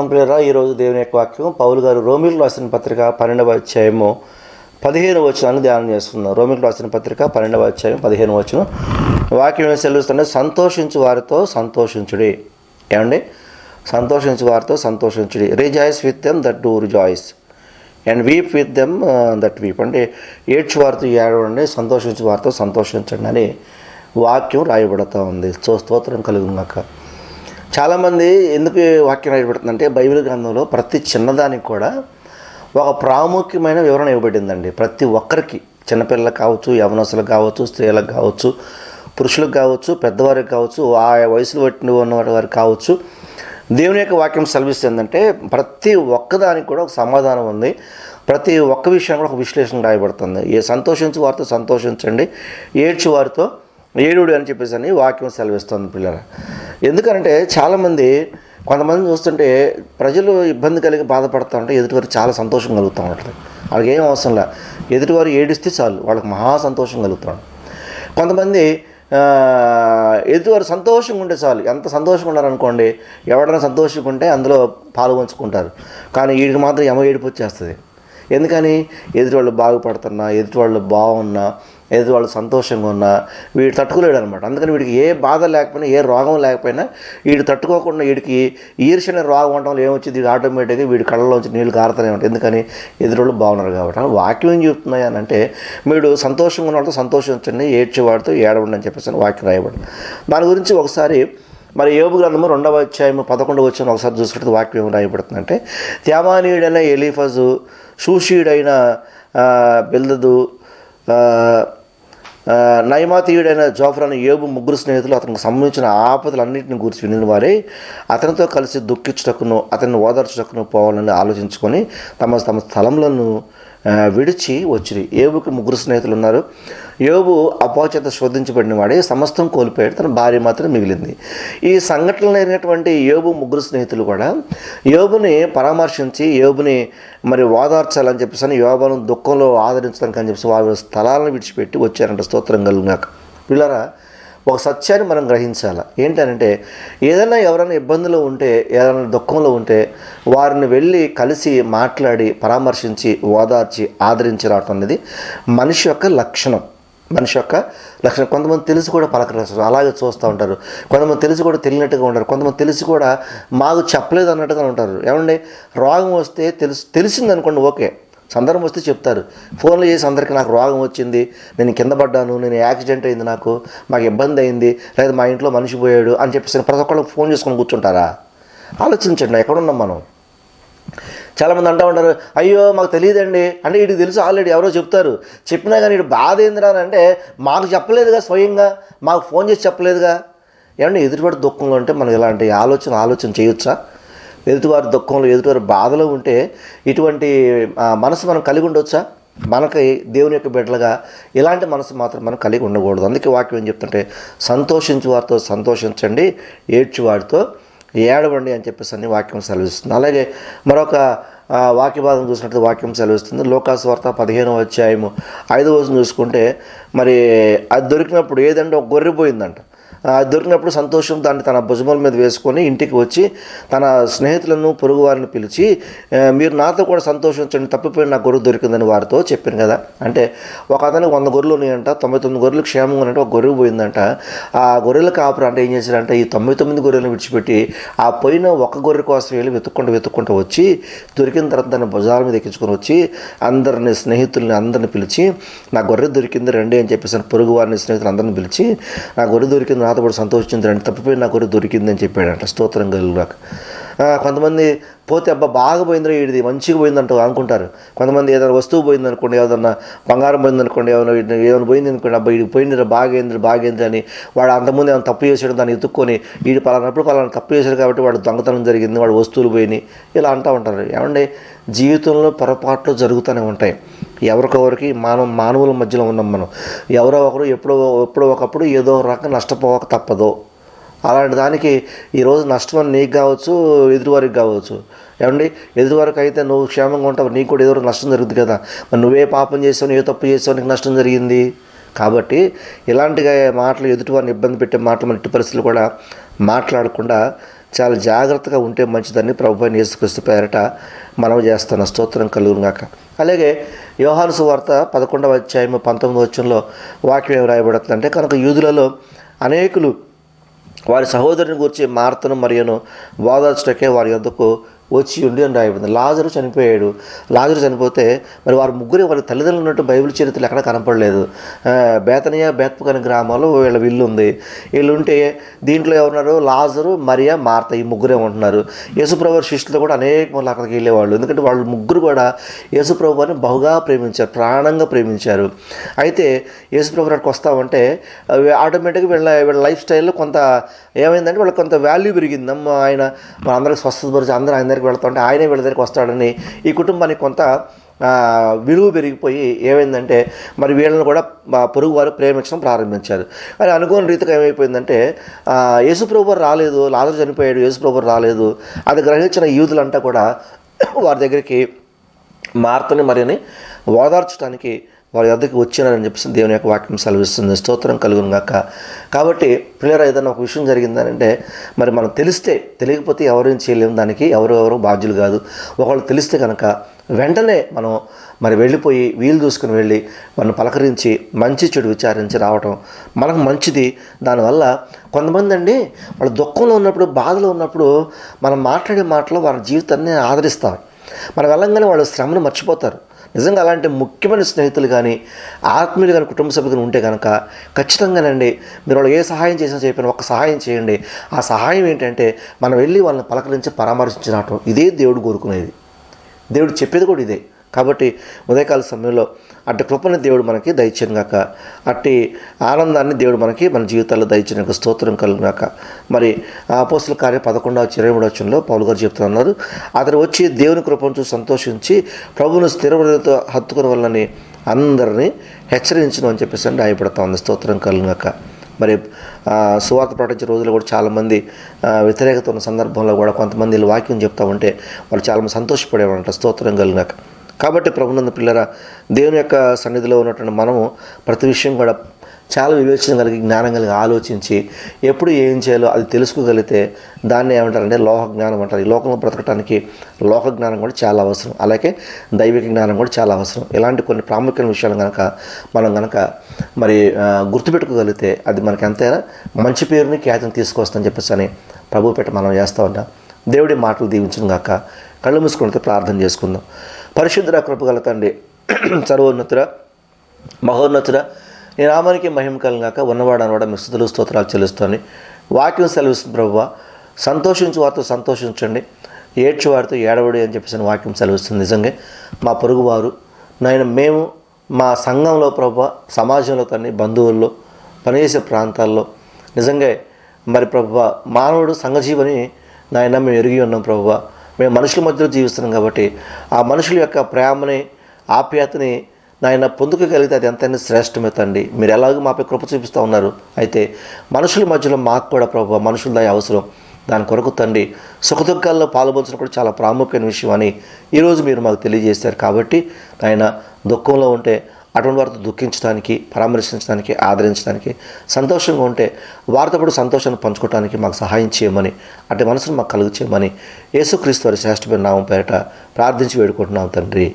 ప్రియరా ఈరోజు దేవుని యొక్క వాక్యం. పౌలు గారు రోమిల్ రాసిన పత్రిక పన్నెండవ అధ్యాయము పదిహేను వచనాన్ని ధ్యానం చేస్తున్నాం రోమిల్ రాసిన పత్రిక పన్నెండవ అధ్యాయం పదిహేను వచనం. వాక్యం సెలవుస్తుంటే సంతోషించు వారితో సంతోషించుడి. ఏమండి? సంతోషించు వారితో సంతోషించుడి. Rejoice with them that do rejoice and weep with them that weep అంటే ఏడ్చు వారితో ఏడవండి సంతోషించు వారితో సంతోషించండి అని వాక్యం రాయబడుతూ ఉంది. సో స్తోత్రం కలుగునాక చాలామంది ఎందుకు వాక్యం వాక్యం రాయబడుతుందంటే బైబిల్ గ్రంథంలో ప్రతి చిన్నదానికి కూడా ఒక ప్రాముఖ్యమైన వివరణ ఇవ్వబడిందండి. ప్రతి ఒక్కరికి చిన్నపిల్లలకు కావచ్చు యవనసులకు కావచ్చు స్త్రీలకు కావచ్చు పురుషులకు కావచ్చు పెద్దవారికి కావచ్చు ఆ వయసులో పట్టిన ఉన్న వారికి కావచ్చు. దేవుని యొక్క వాక్యం సెలవిస్తుందంటే ప్రతి ఒక్కదానికి కూడా ఒక సమాధానం ఉంది. ప్రతి ఒక్క విషయం కూడా ఒక విశ్లేషణ రాయబడుతుంది. ఏ సంతోషించు వారితో సంతోషించండి. ఏడ్చు వారితో ఏడుడు అని చెప్పేసి అని వాక్యం సెలవిస్తుంది పిల్లల. ఎందుకంటే చాలామంది కొంతమంది చూస్తుంటే ప్రజలు ఇబ్బంది కలిగి బాధపడుతూ ఉంటే ఎదుటివారు చాలా సంతోషం కలుగుతూ ఉంటుంది. వాళ్ళకి ఏం అవసరం లే. ఎదుటివారు ఏడిస్తే చాలు వాళ్ళకి మహా సంతోషం కలుగుతాడు కొంతమంది ఎదుటివారు సంతోషంగా ఉంటే చాలు. ఎంత సంతోషంగా ఉన్నారనుకోండి ఎవడైనా సంతోషంగా ఉంటే అందులో పాల్గొంచుకుంటారు కానీ వీడికి మాత్రం ఎమ ఏడిపు వచ్చేస్తుంది. ఎందుకని? ఎదుటి వాళ్ళు బాగుపడుతున్నా ఎదుటి వాళ్ళు బాగున్నా ఏదో వాళ్ళు సంతోషంగా ఉన్నా వీడు తట్టుకోలేడు అనమాట అందుకని వీడికి ఏ బాధ లేకపోయినా ఏ రోగం లేకపోయినా వీడు తట్టుకోకుండా వీడికి ఈర్ష్యన రోగం ఉండడం వల్ల ఏమొచ్చింది? వీడు ఆటోమేటిక్గా వీడి కళ్ళలోంచి నీళ్ళు కారుతూనే ఉంటాయి. ఎందుకని? ఎదురోళ్ళు బాగున్నారు కాబట్టి. వాక్యం ఏం చెప్తున్నాయి అని అంటే మీరు సంతోషంగా ఉన్నవాడితో సంతోషించండి ఏడ్చేవాడితో ఏడవండి అని చెప్పేసి వాక్యం రాయబడింది. దాని గురించి ఒకసారి మరి యోబు గ్రంథము రెండవ అధ్యాయము పదకొండవ వచ్చిన ఒకసారి చూసుకుంటే వాక్యం ఏం రాయబడుతుందంటే త్యామానీయుడైన ఎలీఫజు షూషీయుడైన బిల్దదు నయమాతీయుడైన జోఫర్ ఏబు ముగ్గురు స్నేహితులు అతనికి సంబంధించిన ఆపదలన్నింటిని గురించి వినిన వారే అతనితో కలిసి దుఃఖించుటకును అతన్ని ఓదార్చుటకును పోవాలని ఆలోచించుకొని తమ తమ స్థలంలో విడిచి వచ్చి ఏబుకి ముగ్గురు స్నేహితులు ఉన్నారు యోబు అపోచేత శోధించబడిన వాడే సమస్తం కోల్పోయాడు తన భార్య మాత్రం మిగిలింది. ఈ సంఘటనలు అయినటువంటి యోబు ముగ్గురు స్నేహితులు కూడా యోబుని పరామర్శించి యోబుని మరి ఓదార్చాలని చెప్పేసి అని యోబును దుఃఖంలో ఆదరించడానికి అని చెప్పేసి వారి స్థలాలను విడిచిపెట్టి వచ్చారంట స్తోత్రం కలుగునాక పిల్లరా ఒక సత్యాన్ని మనం గ్రహించాలి? ఏంటంటే ఏదైనా ఎవరైనా ఇబ్బందులు ఉంటే ఏదైనా దుఃఖంలో ఉంటే వారిని వెళ్ళి కలిసి మాట్లాడి పరామర్శించి ఓదార్చి ఆదరించి రావటం అనేది మనిషి యొక్క లక్షణం. మనిషి యొక్క లక్షణం. కొంతమంది తెలిసి కూడా పలకరిస్తారు అలాగే చూస్తూ ఉంటారు. కొంతమంది తెలిసి కూడా తెలియనట్టుగా ఉంటారు. కొంతమంది తెలిసి కూడా మాకు చెప్పలేదు అన్నట్టుగా ఉంటారు. ఏమండి? రోగం వస్తే తెలుసు తెలిసింది అనుకోండి ఓకే. సందర్భం వస్తే చెప్తారు. ఫోన్లు చేసి అందరికీ నాకు రోగం వచ్చింది. నేను కింద పడ్డాను. నేను యాక్సిడెంట్ అయింది నాకు. మాకు ఇబ్బంది అయింది. లేదా మా ఇంట్లో మనిషి పోయాడు అని చెప్పేసి ప్రతి ఒక్కళ్ళకి ఫోన్ చేసుకొని కూర్చుంటారా? ఆలోచించండి. ఎక్కడున్నాం మనం? చాలామంది అంటూ ఉంటారు అయ్యో మాకు తెలియదండి. అంటే వీడికి తెలుసు ఆల్రెడీ ఎవరో చెప్తారు. చెప్పినా కానీ వీడు బాధ ఏందిరా అని అంటే మాకు చెప్పలేదుగా స్వయంగా మాకు ఫోన్ చేసి చెప్పలేదుగా. ఏమంటే ఎదుటివారి దుఃఖంలో ఉంటే మనం ఇలాంటి ఆలోచన ఆలోచన చేయొచ్చా? ఎదుటివారి దుఃఖంలో ఎదుటివారి బాధలో ఉంటే ఇటువంటి మనసు మనం కలిగి ఉండొచ్చా? మనకి దేవుని యొక్క బిడ్డలుగా ఇలాంటి మనసు మాత్రం మనం కలిగి ఉండకూడదు. అందుకే వాక్యం ఏం చెప్తుంటే సంతోషించు వారితో సంతోషించండి ఏడ్చు వారితో ఏడవండి అని చెప్పేసి అన్ని వాక్యం సెలవిస్తుంది. అలాగే మరొక వాక్యవాదం చూసినట్టు వాక్యం సెలవిస్తుంది. లోకాసు వార్త పదిహేనవ అధ్యాయము ఐదు రోజులు చూసుకుంటే మరి అది దొరికినప్పుడు ఏదంటే ఒక గొర్రె పోయిందంట. దొరికినప్పుడు సంతోషం దాన్ని తన భుజముల మీద వేసుకొని ఇంటికి వచ్చి తన స్నేహితులను పొరుగు వారిని పిలిచి మీరు నాతో కూడా సంతోషించండి తప్పిపోయిన నా గొర్రె దొరికిందని వారితో చెప్పాను కదా. అంటే ఒక అతనికి వంద గొర్రెలు ఉన్నాయంట తొంభై తొమ్మిది గొర్రెలు క్షేమంగా ఉన్నట్టు ఒక గొర్రె పోయిందంట. ఆ గొర్రెల కాపురం అంటే ఏం చేశారంటే ఈ తొంభై తొమ్మిది గొర్రెలను విడిచిపెట్టి ఆ పోయిన ఒక గొర్రె కోసం వెళ్ళి వెతుక్కుంటూ వెతుక్కుంటూ వచ్చి దొరికిన తర్వాత దాన్ని భుజాల మీద ఎక్కించుకొని వచ్చి అందరిని స్నేహితుల్ని అందరిని పిలిచి నా గొర్రె దొరికింది రండి అని చెప్పేసి పొరుగు వారిని స్నేహితులు అందరిని పిలిచి నా గొర్రె దొరికింది నా బాధపడి సంతోషించండి తప్పిపోయి నా కొరకు దొరికిందని చెప్పాడంట స్తోత్రం కలుగురాక కొంతమంది పోతే అబ్బా బాగా పోయిందిరా ఇది మంచిగా పోయిందంట అనుకుంటారు. కొంతమంది ఏదైనా వస్తువు పోయింది అనుకోండి ఏదన్నా బంగారం పోయింది అనుకోండి ఏమైనా ఏమైనా పోయింది అనుకోండి అబ్బా ఇది పోయిందిరా బాగైంది బాగైంది అని వాడు అంతకుముందు ఏమైనా తప్పు చేసాడు దాన్ని ఎత్తుక్కొని వీడు పలానప్పుడు పలానా తప్పు చేశాడు కాబట్టి వాడు దొంగతనం జరిగింది వాడు వస్తువులు పోయినాయి ఇలా అంటూ ఉంటారు. ఏమండి జీవితంలో పొరపాట్లు జరుగుతూనే ఉంటాయి. ఎవరికొవరికి మానవ మానవుల మధ్యలో ఉన్నాం మనం. ఎవరో ఒకరు ఎప్పుడో ఎప్పుడో ఒకప్పుడు ఏదో ఒక నష్టపోవక నష్టపోక తప్పదు. అలాంటి దానికి ఈరోజు నష్టం అని నీకు కావచ్చు ఎదుటివారికి కావచ్చు. ఏమండి? ఎదుటివారికి అయితే నువ్వు క్షేమంగా ఉంటావు నీకు కూడా ఏదో నష్టం జరుగుతుంది కదా. మరి నువ్వే పాపం చేసావు ఏ తప్పు చేసావు నీకు నష్టం జరిగింది. కాబట్టి ఇలాంటి మాటలు ఎదుటివారిని ఇబ్బంది పెట్టే మాటలు మన ఇటు పరిస్థితులు కూడా మాట్లాడకుండా చాలా జాగ్రత్తగా ఉంటే మంచిదని ప్రభు యేసుక్రీస్తు పేరట మనం చేస్తున్న స్తోత్రం కలుగునుగాక అలాగే యోహాను సువార్త పదకొండవ అధ్యాయం పంతొమ్మిది వచ్చంలో వాక్యం ఏం రాయబడుతుందంటే కనుక యూదులలో అనేకులు వారి సహోదరుని గురించి మార్తను మరియును ఓదార్చటకే వారి యొద్దకు వచ్చి ఉండి అని రాయబడింది. లాజరు చనిపోయాడు. లాజరు చనిపోతే మరి వారి ముగ్గురు వారి తల్లిదండ్రులు ఉన్నట్టు బైబిల్ చరిత్రలు ఎక్కడ కనపడలేదు. బేతనియా బేత్పక్ అనే గ్రామంలో వీళ్ళ విల్లు ఉంది. వీళ్ళు ఉంటే దీంట్లో ఎవరున్నారు? లాజరు మరియా మార్త ఈ ముగ్గురే ఉంటున్నారు. యేసుప్రభు శిష్యులు కూడా అనేక మంది అక్కడికి వెళ్ళేవాళ్ళు. ఎందుకంటే వాళ్ళు ముగ్గురు కూడా యేసుప్రభుని బహుగా ప్రేమించారు ప్రాణంగా ప్రేమించారు. అయితే యేసుప్రభు అక్కడికి వస్తామంటే ఆటోమేటిక్గా వీళ్ళ వీళ్ళ లైఫ్ స్టైల్లో కొంత ఏమైందంటే వాళ్ళకి కొంత వాల్యూ పెరిగింది. అమ్మ ఆయన మన అందరికి స్వస్థత పరిచి అందరూ ఆయన దగ్గరికి వెళ్తుంటే ఆయనే వీళ్ళ దగ్గరికి వస్తాడని ఈ కుటుంబానికి కొంత విలువ పెరిగిపోయి ఏమైందంటే మరి వీళ్ళని కూడా పొరుగువారు పొరుగు వారు ప్రేమించడం ప్రారంభించారు. అది అనుకోని రీతిగా ఏమైపోయిందంటే యేసుప్రభు రాలేదు లాజరు చనిపోయాడు యేసుప్రభు రాలేదు. అది గ్రహించిన యూదులంతా కూడా వారి దగ్గరికి మార్తని మరిని ఓదార్చడానికి వారి వద్దకు వచ్చినారని చెప్పేసి దేవుని యొక్క వాక్యం సెలవిస్తుంది. స్తోత్రం కలుగును గాక. కాబట్టి ప్రియర ఏదైనా ఒక విషయం జరిగిందనంటే మరి మనం తెలిస్తే తెలియకపోతే ఎవరేం చేయలేము. దానికి ఎవరు ఎవరు బాధ్యులు కాదు. ఒకళ్ళు తెలిస్తే కనుక వెంటనే మనం మరి వెళ్ళిపోయి వీలు చూసుకుని వెళ్ళి మనం పలకరించి మంచి చెడు విచారించి రావటం మనకు మంచిది. దానివల్ల కొంతమంది అండి వాళ్ళ దుఃఖంలో ఉన్నప్పుడు బాధలో ఉన్నప్పుడు మనం మాట్లాడే మాటలు వాళ్ళ జీవితాన్ని ఆదరిస్తారు. మనం వెళ్ళంగానే వాళ్ళు శ్రమను మర్చిపోతారు. నిజంగా అలాంటి ముఖ్యమైన స్నేహితులు కానీ ఆత్మీయులు కానీ కుటుంబ సభ్యులు కానీ ఉంటే కనుక ఖచ్చితంగానండి మీరు వాళ్ళు ఏ సహాయం చేసినా చెప్పిన ఒక సహాయం చేయండి. ఆ సహాయం ఏంటంటే మనం వెళ్ళి వాళ్ళని పలకరించి పరామర్శించి ఇదే దేవుడు కోరుకునేది. దేవుడు చెప్పేది కూడా ఇదే. కాబట్టి ఉదయకాల సమయంలో అట్టి కృపని దేవుడు మనకి దయచేయను గాక. అట్టి ఆనందాన్ని దేవుడు మనకి మన జీవితాల్లో దయచేయను స్తోత్రం కలుగునాక మరి ఆ కార్య పదకొండవ ఇరవై మూడవచనంలో పౌలు గారు చెప్తున్నారు. అతను వచ్చి దేవుని కృపను చూసి సంతోషించి ప్రభువును స్థిరవృతితో హత్తుకుని వల్లని అందరినీ హెచ్చరించను అని చెప్పేసి అని రాయబడతా ఉంది. స్తోత్రం కలుగునాక మరి సువార్త ప్రకటించే రోజులు కూడా చాలామంది వ్యతిరేకత ఉన్న సందర్భంలో కూడా కొంతమంది వాక్యం చెప్తా ఉంటే వాళ్ళు చాలామంది సంతోషపడేవారంట. స్తోత్రం కలిగినాక కాబట్టి ప్రభునంద పిల్లర దేవుని యొక్క సన్నిధిలో ఉన్నటువంటి మనము ప్రతి విషయం కూడా చాలా వివేచన కలిగి జ్ఞానం కలిగి ఆలోచించి ఎప్పుడు ఏం చేయాలో అది తెలుసుకోగలిగితే దాన్ని ఏమంటారంటే లోక జ్ఞానం అంటారు. ఈ లోకంలో బ్రతకడానికి లోక జ్ఞానం కూడా చాలా అవసరం. అలాగే దైవిక జ్ఞానం కూడా చాలా అవసరం. ఇలాంటి కొన్ని ప్రాముఖ్యమైన విషయాలు కనుక మనం కనుక మరి గుర్తుపెట్టుకోగలిగితే అది మనకి ఎంతైనా మంచి పేరుని ఖ్యాతిని తీసుకొస్తుందని చెప్పేసి అని ప్రభు పెట్టి మనం చేస్తూ ఉంటాం. దేవుడి మాటలు దీవించను గాక. కళ్ళు మూసుకుంటే ప్రార్థన చేసుకుందాం. పరిశుద్ధ కృపగల తండ్రి సర్వోన్నతుర మహోన్నతుడ నీ నామానికి మహిమ కలిగాక ఉన్నవాడు అనవాడు మీ స్థుతులు స్తోత్రాలు చెల్లిస్తాను. వాక్యం సెలవిస్తుంది ప్రభువ సంతోషించు వారితో సంతోషించండి. ఏడ్చు వారితో ఏడవడి అని చెప్పేసి వాక్యం సెలవిస్తుంది. నిజంగా మా పొరుగువారు నాయన మేము మా సంఘంలో ప్రభు సమాజంలో కానీ బంధువుల్లో పనిచేసే ప్రాంతాల్లో నిజంగా మరి ప్రభు మానవుడు సంఘజీవని నాయన మేము ఎరిగి ఉన్నాం ప్రభు మేము మనుషుల మధ్యలో జీవిస్తున్నాం కాబట్టి ఆ మనుషుల యొక్క ప్రేమని ఆప్యాయతని నాయన పొందుకోగలిగితే అది ఎంతైనా శ్రేష్టమే తండ్రి. మీరు ఎలాగో మాపై కృప చూపిస్తూ ఉన్నారు. అయితే మనుషుల మధ్యలో మాకు కూడా ప్రభు మనుషుల అవసరం. దాని కొరకు తండ్రి సుఖదుఖాల్లో పాల్పంచడం కూడా చాలా ప్రాముఖ్యమైన విషయం అని ఈరోజు మీరు మాకు తెలియజేశారు. కాబట్టి ఆయన దుఃఖంలో ఉంటే అటువంటి వారితో దుఃఖించడానికి పరామర్శించడానికి ఆదరించడానికి సంతోషంగా ఉంటే వారితో కూడా సంతోషాన్ని పంచుకోవడానికి మాకు సహాయం చేయమని అటు మనసును మాకు కలుగు చేయమని యేసుక్రీస్తు వారి శ్రేష్టమైన నామం పేరిట ప్రార్థించి వేడుకుంటున్నాం తండ్రి.